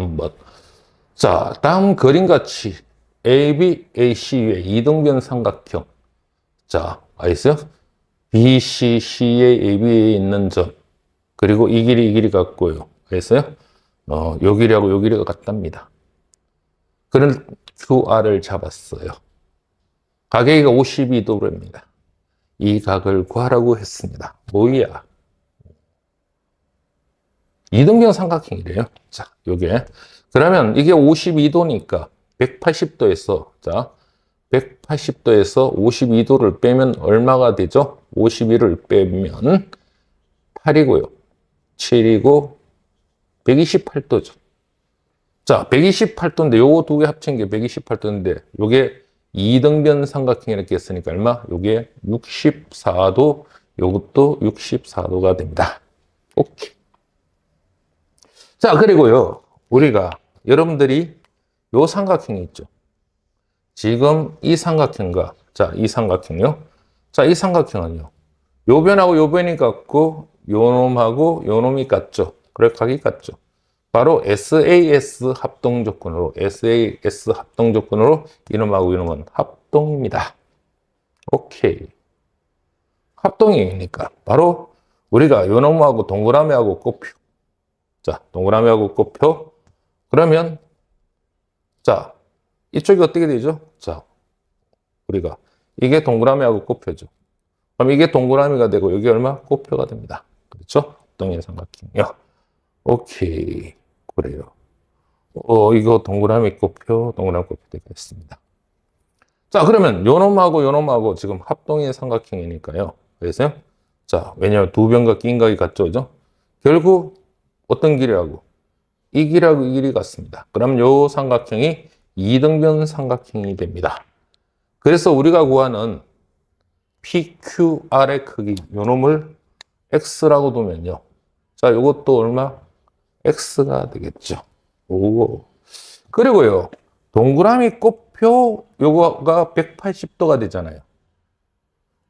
한번. 자, 다음 그림같이 AB, AC의 이등변 삼각형. 자, 알겠어요? BCC의 AB에 있는 점. 그리고 이 길이 이 길이 같고요. 알겠어요? 어, 요 길이하고 요 길이가 같답니다. 그런 QR을 잡았어요. 가계가 52도입니다. 이 각을 구하라고 했습니다. 뭐야? 이등변 삼각형이래요. 자, 요게. 그러면 이게 52도니까 180도에서, 자, 180도에서 52도를 빼면 얼마가 되죠? 52를 빼면 8이고요. 7이고 128도죠. 자, 128도인데 요거 두 개 합친 게 128도인데 요게 이등변 삼각형 이렇게 했으니까 얼마? 요게 64도, 요것도 64도가 됩니다. 오케이. 자, 그리고요. 우리가 여러분들이 요 삼각형이 있죠. 지금 이 삼각형과 자, 이 삼각형요. 자, 이 삼각형은요. 요 변하고 요 변이 같고 요 놈하고 요 놈이 같죠. 그래 각이 같죠. 바로 SAS 합동 조건으로 SAS 합동 조건으로 이놈하고 이놈은 합동입니다. 오케이. 합동이니까 바로 우리가 요 놈하고 동그라미하고 곱표. 자, 동그라미하고 곱표. 그러면 자, 이쪽이 어떻게 되죠? 자, 우리가 이게 동그라미하고 곱표죠. 그럼 이게 동그라미가 되고 여기 얼마? 곱표가 됩니다. 그렇죠? 동일 삼각형이요. 오케이. 그래요. 어, 이거 동그라미 곱표, 동그라미 곱표 되겠습니다. 자, 그러면 요 놈하고 요 놈하고 지금 합동의 삼각형이니까요. 그래서요. 자, 왜냐면 두 변과 끼인각이 같죠, 그죠? 결국 어떤 길이하고 이 길이하고 이 길이 같습니다. 그럼 요 삼각형이 이등변 삼각형이 됩니다. 그래서 우리가 구하는 PQR의 크기, 요 놈을 X라고 두면요. 자, 요것도 얼마? X가 되겠죠. 오. 그리고요, 동그라미 곱표, 요거가 180도가 되잖아요.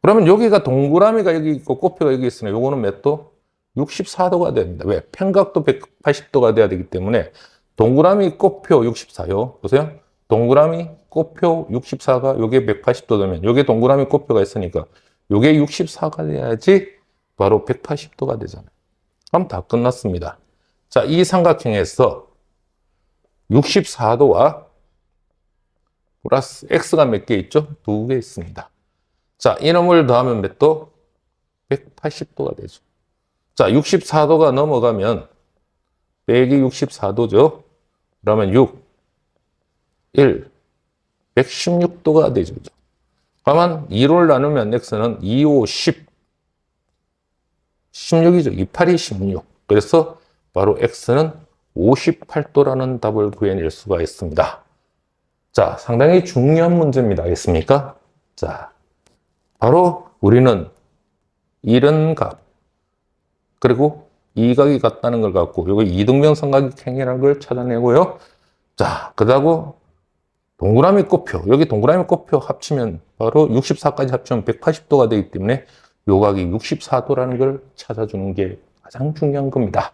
그러면 여기가 동그라미가 여기 있고 곱표가 여기 있으면 요거는 몇 도? 64도가 됩니다. 왜? 평각도 180도가 돼야 되기 때문에 동그라미 곱표 64요. 보세요. 동그라미 곱표 64가 요게 180도 되면 요게 동그라미 곱표가 있으니까 요게 64가 돼야지 바로 180도가 되잖아요. 그럼 다 끝났습니다. 자, 이 삼각형에서 64도와 플러스 x가 몇 개 있죠? 두 개 있습니다. 자, 이놈을 더하면 몇 도? 180도가 되죠. 자, 64도가 넘어가면 빼기 64도죠. 그러면 6, 1, 116도가 되죠. 그러면 2를 나누면 x는 2, 5, 10, 16이죠. 2, 8이 16. 그래서 바로 x는 58도라는 답을 구해낼 수가 있습니다. 자, 상당히 중요한 문제입니다. 알겠습니까? 자, 바로 우리는 이런 값, 그리고 이 각이 같다는 걸 갖고, 요거 이등변 삼각형이라는 걸 찾아내고요. 자, 그러고 동그라미 곱표, 여기 동그라미 곱표 합치면 바로 64까지 합치면 180도가 되기 때문에 요 각이 64도라는 걸 찾아주는 게 가장 중요한 겁니다.